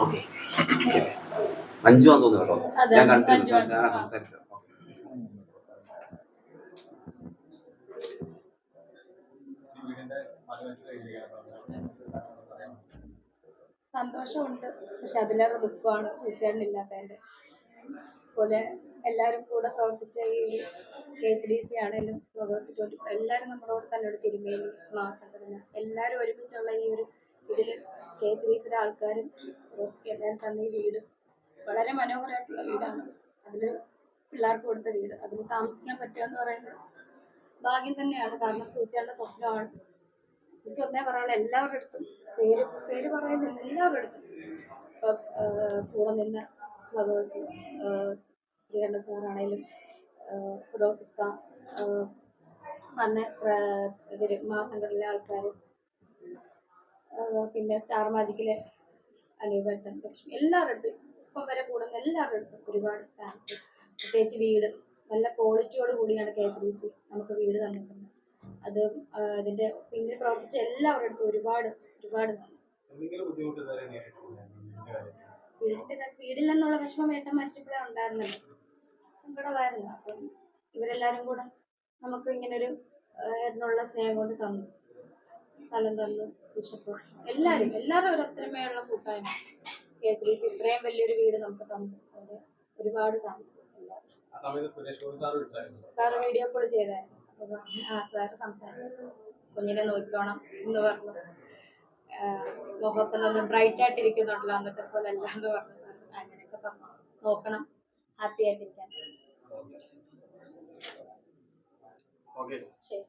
오케이. 만지만 돈으로 아, 네. 약간 만지만 하나 더 세트. 지금 근데 마지막 주에 얘기하는 거. സന്തോഷമുണ്ട്. പക്ഷെ അതിലേറെ ദുഃഖമാണ് ചേട്ടനില്ലാത്തതിന്റെ പോലെ എല്ലാവരും കൂടെ പ്രവർത്തിച്ച ഈ എച്ച് ഡി സി ആണെങ്കിലും ഫ്ലവേഴ്സ് ട്വന്റി എല്ലാവരും നമ്മളോട് തന്നെ ഒരു തിരുമേനി മാസംഘടന എല്ലാവരും ഒരുമിച്ചുള്ള ഈ ഒരു ഇതിൽ കെ എച്ച് ഡി സിയുടെ ആൾക്കാരും എല്ലാവരും തന്നെ ഈ വീട് വളരെ മനോഹരമായിട്ടുള്ള വീടാണ്. അതിൽ പിള്ളേർക്ക് കൊടുത്ത വീട്. അതിൽ താമസിക്കാൻ പറ്റുക എന്ന് പറയുന്നത് ഭാഗ്യം തന്നെയാണ്. കാരണം സൂചിയുടെ സ്വപ്നമാണ്. എനിക്ക് ഒന്നേ പറയാനുള്ള എല്ലാവരുടെ അടുത്തും പേര് പേര് പറയുന്ന എല്ലാവരുടെ ഇപ്പം കൂടെ നിന്ന് ഫ്ലവേഴ്സ് ശ്രീകണ്ഠ സാറാണേലും ഫിറോസിക്ക വന്ന ഇവർ മാസങ്ങളിലെ ആൾക്കാർ പിന്നെ സ്റ്റാർ മാജിക്കിലെ അനുപേട്ടൻ ലക്ഷ്മി എല്ലാവരുടെ അടുത്തും. ഇപ്പം വരെ കൂടുന്ന എല്ലാവരുടെ ഒരുപാട് താങ്ക്സ് പ്രത്യേകിച്ച് വീട്. നല്ല ക്വാളിറ്റിയോട് കൂടിയാണ് കെ എസ് ഡി സി നമുക്ക് വീട് തന്നിട്ടുണ്ട് അത് ആ, അതിന്റെ പിന്നിൽ പ്രവർത്തിച്ച എല്ലാവരുടെ അടുത്തും ഒരുപാട് ഒരുപാട് നന്ദി. കാര്യത്തിൽ? വീടിന്റെ വീടില്ലെന്നുള്ള വിഷമം ഏട്ടൻ മരിച്ചപ്പോഴേ ഉണ്ടായിരുന്നല്ലോ സങ്കടമായിരുന്നു. അപ്പം ഇവരെല്ലാരും കൂടെ നമുക്ക് ഇങ്ങനെ ഒരു ഏട്ടനുള്ള സ്നേഹം കൊണ്ട് തന്നു. സ്ഥലം തന്നു ബിഷപ്പ് എല്ലാരും എല്ലാരും ഒരു ഒത്തൊരുമയുള്ള കൂട്ടായ്മ. കെ എസ് ഡി സി ഇത്രയും വലിയൊരു വീട് നമുക്ക് തന്നു. ഒരുപാട് താമസിച്ചു. സാറ് വീഡിയോ കോൾ ചെയ്തായിരുന്നു. ആ സാറ് സംസാരിച്ചു. കുഞ്ഞിനെ നോക്കിക്കോണം എന്ന് പറഞ്ഞു. മുഖത്ത് നല്ല ആയിട്ട് ഇരിക്കുന്നുണ്ടല്ലോ അന്നത്തെ പോലെ അല്ല എന്ന് പറഞ്ഞു സാർ. അങ്ങനെയൊക്കെ പറഞ്ഞു. നോക്കണം. ഹാപ്പി ആയിട്ടിരിക്കാൻ. ശരി.